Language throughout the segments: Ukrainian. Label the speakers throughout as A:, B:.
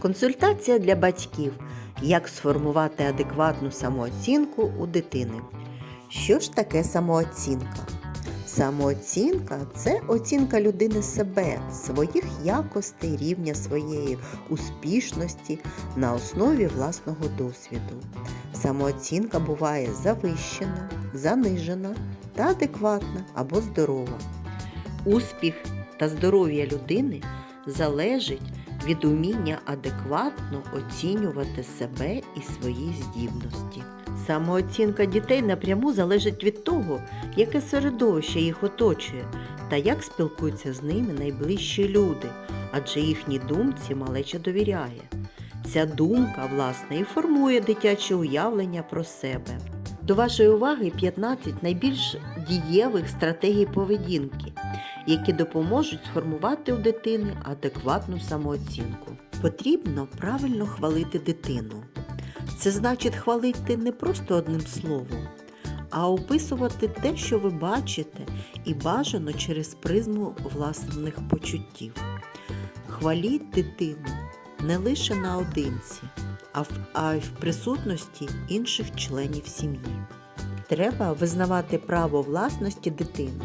A: Консультація для батьків. Як сформувати адекватну самооцінку у дитини. Що ж таке самооцінка? Самооцінка це оцінка людини себе, своїх якостей, рівня своєї успішності на основі власного досвіду. Самооцінка буває завищена, занижена та адекватна або здорова. Успіх та здоров'я людини залежить від уміння адекватно оцінювати себе і свої здібності. Самооцінка дітей напряму залежить від того, яке середовище їх оточує та як спілкуються з ними найближчі люди, адже їхній думці малеча довіряє. Ця думка, власне, і формує дитяче уявлення про себе. До вашої уваги 15 найбільш дієвих стратегій поведінки, які допоможуть сформувати у дитини адекватну самооцінку. Потрібно правильно хвалити дитину. Це значить хвалити не просто одним словом, а описувати те, що ви бачите, і бажано через призму власних почуттів. Хваліть дитину не лише наодинці, а й в присутності інших членів сім'ї. Треба визнавати право власності дитини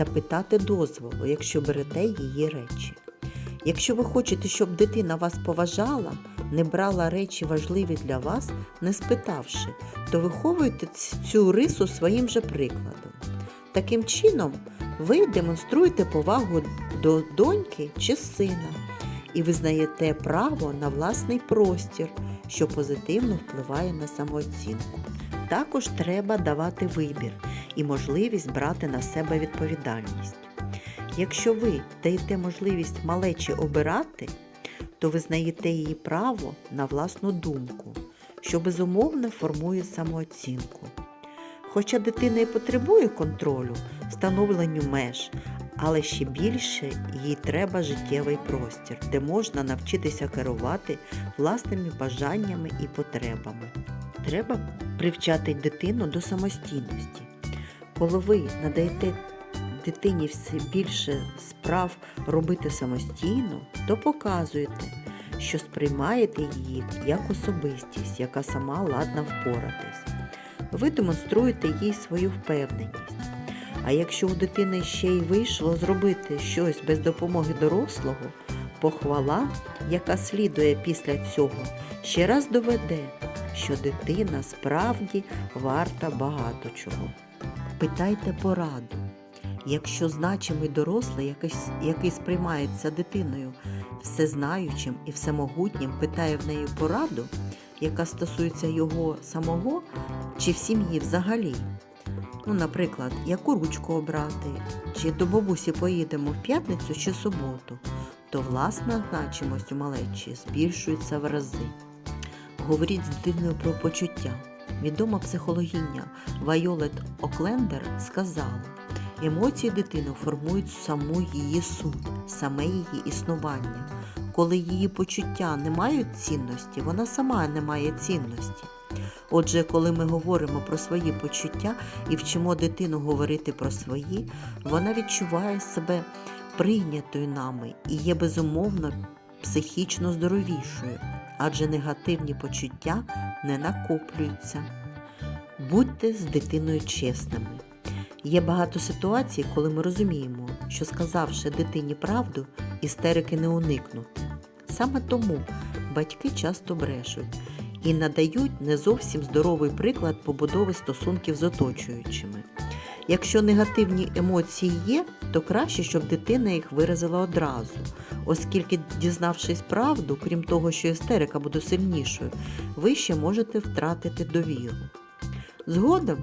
A: та питати дозволу, якщо берете її речі. Якщо ви хочете, щоб дитина вас поважала, не брала речі важливі для вас, не спитавши, то виховуйте цю рису своїм же прикладом. Таким чином, ви демонструєте повагу до доньки чи сина і визнаєте право на власний простір, що позитивно впливає на самооцінку. Також треба давати вибір і можливість брати на себе відповідальність. Якщо ви даєте можливість малечі обирати, то визнаєте її право на власну думку, що безумовно формує самооцінку. Хоча дитина і потребує контролю, встановленню меж, але ще більше їй треба життєвий простір, де можна навчитися керувати власними бажаннями і потребами. Треба привчати дитину до самостійності. Коли ви надаєте дитині все більше справ робити самостійно, то показуєте, що сприймаєте її як особистість, яка сама ладна впоратись. Ви демонструєте їй свою впевненість. А якщо у дитини ще й вийшло зробити щось без допомоги дорослого, похвала, яка слідує після цього, ще раз доведе, що дитина справді варта багато чого. Питайте пораду. Якщо значимий дорослий, який, сприймається дитиною всезнаючим і всемогутнім, питає в неї пораду, яка стосується його самого чи в сім'ї взагалі. Ну, наприклад, яку ручку обрати, чи до бабусі поїдемо в п'ятницю чи суботу, то власна значимость у малечі збільшується в рази. Говоріть з дитиною про почуття. Відома психологиня Вайолет Оклендер сказала, емоції дитини формують саму її суть, саме її існування. Коли її почуття не мають цінності, вона сама не має цінності. Отже, коли ми говоримо про свої почуття і вчимо дитину говорити про свої, вона відчуває себе прийнятою нами і є безумовно психічно здоровішою, адже негативні почуття не накоплюються. Будьте з дитиною чесними. Є багато ситуацій, коли ми розуміємо, що сказавши дитині правду, істерики не уникнути. Саме тому батьки часто брешуть і надають не зовсім здоровий приклад побудови стосунків з оточуючими. Якщо негативні емоції є, то краще, щоб дитина їх виразила одразу, оскільки, дізнавшись правду, крім того, що істерика буде сильнішою, ви ще можете втратити довіру. Згодом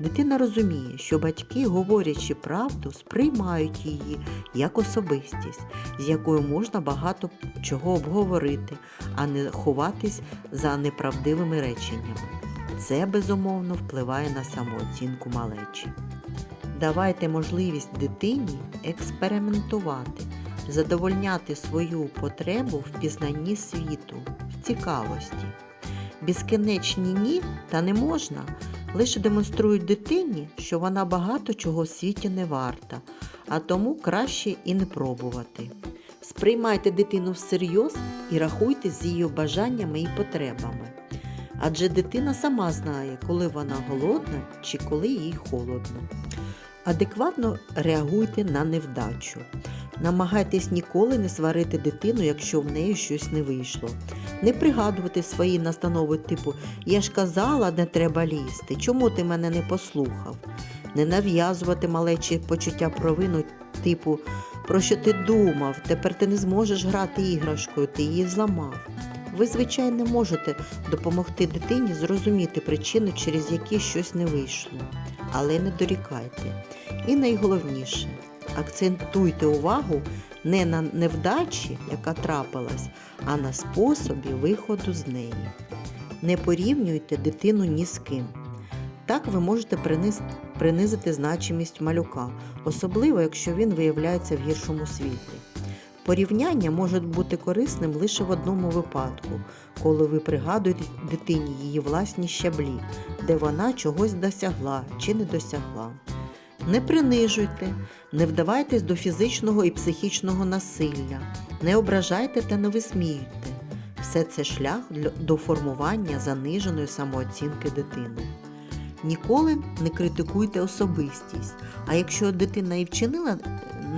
A: дитина розуміє, що батьки, говорячи правду, сприймають її як особистість, з якою можна багато чого обговорити, а не ховатись за неправдивими реченнями. Це безумовно впливає на самооцінку малечі. Давайте можливість дитині експериментувати, задовольняти свою потребу в пізнанні світу, в цікавості. Безкінечні ні та не можна лише демонструють дитині, що вона багато чого в світі не варта, а тому краще і не пробувати. Сприймайте дитину всерйоз і рахуйте з її бажаннями і потребами. Адже дитина сама знає, коли вона голодна чи коли їй холодно. Адекватно реагуйте на невдачу. Намагайтесь ніколи не сварити дитину, якщо в неї щось не вийшло. Не пригадувати свої настанови типу Я ж казала, не треба лізти, чому ти мене не послухав? Не нав'язувати малечі почуття провину, типу Про що ти думав? Тепер ти не зможеш грати іграшкою, ти її зламав. Ви, звичайно, можете допомогти дитині зрозуміти причину, через які щось не вийшло, але не дорікайте. І найголовніше, акцентуйте увагу не на невдачі, яка трапилась, а на способі виходу з неї. Не порівнюйте дитину ні з ким. Так ви можете принизити значимість малюка, особливо якщо він виявляється в гіршому світлі. Порівняння може бути корисним лише в одному випадку, коли ви пригадуєте дитині її власні щаблі, де вона чогось досягла чи не досягла. Не принижуйте, не вдавайтесь до фізичного і психічного насилля, не ображайте та не висміюйте. Все це шлях до формування заниженої самооцінки дитини. Ніколи не критикуйте особистість, а якщо дитина і вчинила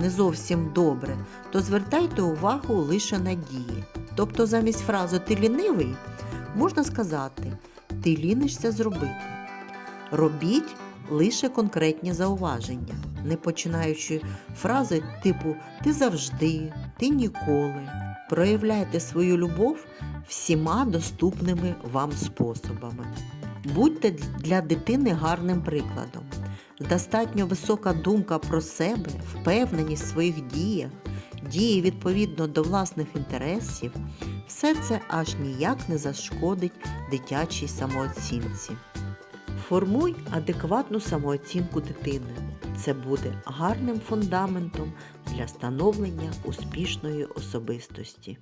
A: не зовсім добре, то звертайте увагу лише на дії. Тобто замість фрази ти лінивий можна сказати ти лінишся зробити. Робіть лише конкретні зауваження, не починаючи фрази типу ти завжди, ти ніколи. Проявляйте свою любов всіма доступними вам способами. Будьте для дитини гарним прикладом. Достатньо висока думка про себе, впевненість в своїх діях, дії відповідно до власних інтересів, все це аж ніяк не зашкодить дитячій самооцінці. Формуй адекватну самооцінку дитини. Це буде гарним фундаментом для становлення успішної особистості.